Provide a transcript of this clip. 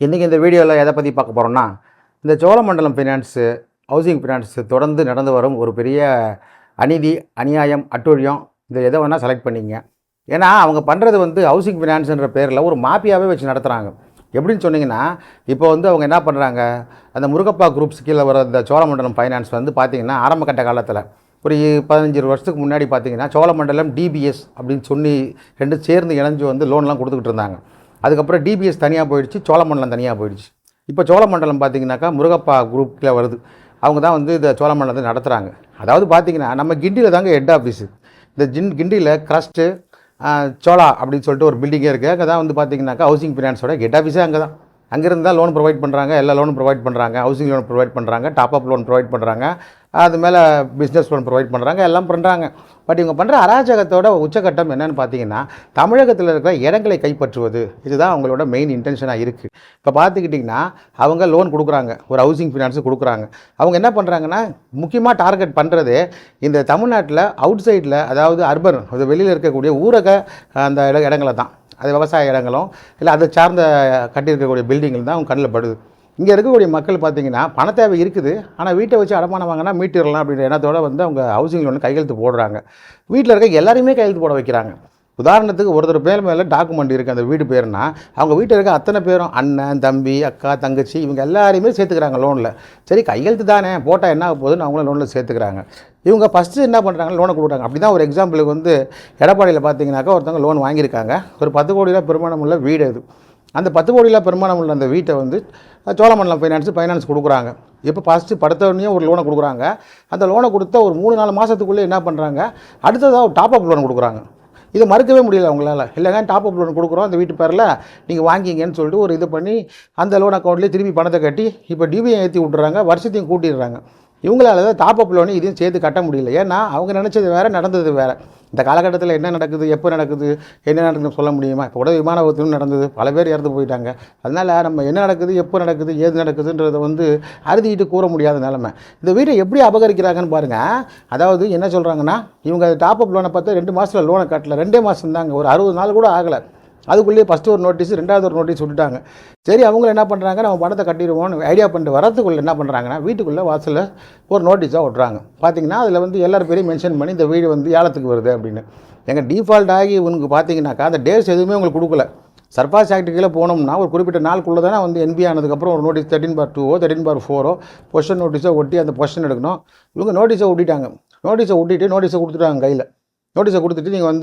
இன்றைக்கி இந்த வீடியோவில் எதை பற்றி பார்க்க போகிறோம்னா இந்த சோழமண்டலம் ஃபினான்ஸு ஹவுசிங் ஃபினான்ஸு தொடர்ந்து நடந்து வரும் ஒரு பெரிய அநீதி அநியாயம் அட்டூழியம் இந்த எதை வேணால் செலக்ட் பண்ணிங்க. ஏன்னா அவங்க பண்ணுறது வந்து ஹவுசிங் ஃபினான்ஸுன்ற பேரில் ஒரு மாஃபியாவே வச்சு நடத்துகிறாங்க எப்படின்னு சொன்னீங்கன்னா இப்போ வந்து அவங்க என்ன பண்ணுறாங்க அந்த முருகப்பா குரூப்ஸ் கீழே வர இந்த சோழமண்டலம் ஃபைனான்ஸ் வந்து பார்த்திங்கன்னா ஆரம்ப கட்ட காலத்தில் ஒரு பதினஞ்சு வருஷத்துக்கு முன்னாடி பார்த்தீங்கன்னா சோழமண்டலம் டிபிஎஸ் அப்படின்னு சொல்லி ரெண்டு சேர்ந்து இணைஞ்சு வந்து லோன்லாம் கொடுத்துக்கிட்டு இருந்தாங்க. அதுக்கப்புறம் டிபிஎஸ் தனியாக போயிடுச்சு சோழமண்டலம் தனியாக போயிடுச்சு. இப்போ சோழமண்டலம் பார்த்தீங்கன்னாக்கா முருகப்பா குரூப் கீழே வருது. அவங்க தான் வந்து இந்த சோழமண்டலத்தை நடத்துகிறாங்க அதாவது பார்த்தீங்கன்னா நம்ம கிண்டியில் தாங்க ஹெட் ஆஃபீஸு இந்த ஜின் கிண்டியில் க்ரஸ்ட்டு சோழா அப்படின்னு சொல்லிட்டு ஒரு பில்டிங்கே இருக்குது அங்கே தான் வந்து பார்த்தீங்கன்னாக்கா ஹவுசிங் ஃபினான்ஸோட ஹெட் ஆஃபீஸே அங்கே தான் அங்கேருந்து தான் லோன் ப்ரொவைட் பண்ணுறாங்க எல்லா லோனும் ப்ரொவைட் பண்ணுறாங்க ஹவுசிங் லோன் ப்ரொவைட் பண்ணுறாங்க டாப் அப் லோன் ப்ரொவைட் பண்ணுறாங்க அது மேலே பிஸ்னஸ் லோன் ப்ரொவைட் பண்ணுறாங்க எல்லாம் பண்ணுறாங்க பட் இவங்க பண்ணுற அராஜகத்தோட உச்சகட்டம் என்னன்னு பார்த்தீங்கன்னா தமிழகத்தில் இருக்கிற இடங்களை கைப்பற்றுவது. இதுதான் அவங்களோட மெயின் இன்டென்ஷனாக இருக்குது இப்போ பார்த்துக்கிட்டிங்கன்னா அவங்க லோன் கொடுக்குறாங்க ஒரு ஹவுசிங் ஃபினான்ஸு கொடுக்குறாங்க. அவங்க என்ன பண்ணுறாங்கன்னா முக்கியமாக டார்கெட் பண்ணுறது இந்த தமிழ்நாட்டில் அவுட் சைடில் அதாவது அர்பன் அது வெளியில் இருக்கக்கூடிய ஊரக அந்த இட இடங்களை தான் அது விவசாய இடங்களும் இல்லை அதை சார்ந்த கட்டியிருக்கக்கூடிய பில்டிங்கள் தான் அவங்க கண்ணில் படுது. இங்கே இருக்கக்கூடிய மக்கள் பார்த்தீங்கன்னா பண தேவை இருக்குது. ஆனால் வீட்டை வச்சு அடமானம் வாங்கினா மீட்டிடலாம் அப்படின்ற எண்ணத்தோட வந்து அவங்க ஹவுசிங் லோன் கையெழுத்து போடுறாங்க. வீட்டில் இருக்க எல்லாருமே கையெழுத்து போட வைக்கிறாங்க. உதாரணத்துக்கு ஒருத்தர் பேர் மேலே டாக்குமெண்ட் இருக்குது அந்த வீடு பேர்னா அவங்க வீட்டில் இருக்க அத்தனை பேரும் அண்ணன் தம்பி அக்கா தங்கச்சி இவங்க எல்லாரையுமே சேர்த்துக்கிறாங்க லோனில் சரி கையெழுத்து தானே போட்டால் என்ன ஆக போகுதுன்னு அவங்களும் லோனில் சேர்த்துக்கிறாங்க. இவங்க ஃபஸ்ட்டு என்ன பண்ணுறாங்க லோனை கொடுக்குறாங்க. அப்படி தான் ஒரு எக்ஸாம்பிளுக்கு வந்து எடப்பாடியில் பார்த்தீங்கன்னாக்கா ஒருத்தவங்க லோன் வாங்கியிருக்காங்க. ஒரு பத்து கோடி ரூபா பெருமானம் உள்ள வீடு அது. அந்த பத்து கோடியில் பெருமானம் உள்ள அந்த வீட்டை வந்து சோழமண்டலம் ஃபைனான்ஸ் ஃபைனான்ஸ் கொடுக்குறாங்க. இப்போ ஃபஸ்ட்டு படுத்தவொடனே ஒரு லோனை கொடுக்குறாங்க. அந்த லோனை கொடுத்த ஒரு மூணு நாலு மாதத்துக்குள்ளே என்ன பண்ணுறாங்க அடுத்ததாக ஒரு டாப் அப் லோன் கொடுக்குறாங்க. இதை மறுக்கவே முடியல அவங்களால. இல்லைங்க டாப் அப் லோன் கொடுக்குறோம் அந்த வீட்டு பேரில் நீங்கள் வாங்கிங்கன்னு சொல்லிட்டு ஒரு இது பண்ணி அந்த லோன் அக்கௌண்ட்லேயே திரும்பி பணத்தை கட்டி இப்போ டிபிஐ ஏற்றி விட்றாங்க வருஷத்தையும் கூட்டிடுறாங்க. இவங்களால தான் டாப் அப் இதையும் சேர்த்து கட்ட முடியல. ஏன்னா அவங்க நினச்சது வேறு நடந்தது வேறு. இந்த காலகட்டத்தில் என்ன நடக்குது எப்போ நடக்குது என்ன நடக்குதுன்னு சொல்ல முடியுமா? இப்போ கூட விமான விபத்தும் நடந்தது பல பேர் இறந்து போயிட்டாங்க. அதனால் நம்ம என்ன நடக்குது எப்போ நடக்குது ஏது நடக்குதுன்றதை வந்து அறுதிட்டு கூற முடியாத நிலமை. இந்த வீட்டை எப்படி அபகரிக்கிறாங்கன்னு பாருங்கள் அதாவது என்ன சொல்கிறாங்கன்னா இவங்க டாப் அப் லோனை பார்த்தா ரெண்டு மாதத்தில் லோனை கட்டல. ரெண்டே மாதம் தாங்க ஒரு அறுபது நாள் கூட ஆகலை. அதுக்குள்ளேயே ஃபஸ்ட்டு ஒரு நோட்டீஸ் ரெண்டாவது ஒரு நோட்டீஸ் விட்டுட்டாங்க சரி அவங்க என்ன பண்ணுறாங்க நம்ம பணத்தை கட்டிடுவோம்னு ஐடியா பண்ணிட்டு வரத்துக்குள்ளே என்ன பண்ணுறாங்கன்னா வீட்டுக்குள்ளே வாசலில் ஒரு நோட்டீஸாக விட்றாங்க பார்த்தீங்கன்னா அதில் வந்து எல்லார் பேரையும் மென்ஷன் பண்ணி இந்த வீடு வந்து ஏலத்துக்கு வருது அப்படின்னு. எங்கள் டிஃபால்ட் ஆகி உங்களுக்கு பார்த்தீங்கன்னாக்கா அந்த டேட்ஸ் எதுவுமே உங்களுக்கு கொடுக்கல. சர்பாஸ் ஆக்ட் கீழே போனோம்னா ஒரு குறிப்பிட்ட நாளுக்குள்ளே தானே வந்து என்பி ஆனதுக்கப்புறம் ஒரு நோட்டீஸ் தேர்ட்டின் பார் டூவோ தேர்ட்டின் பார் ஃபோரோ பொஷன் நோட்டீஸோ ஒட்டி அந்த பொஷன் எடுக்கணும். இவங்க நோட்டீஸை ஒட்டிட்டாங்க. நோட்டீஸை ஒட்டிட்டு நோட்டீஸை கொடுத்துட்டாங்க கையில். நோட்டீஸை கொடுத்துட்டு நீங்கள் வந்து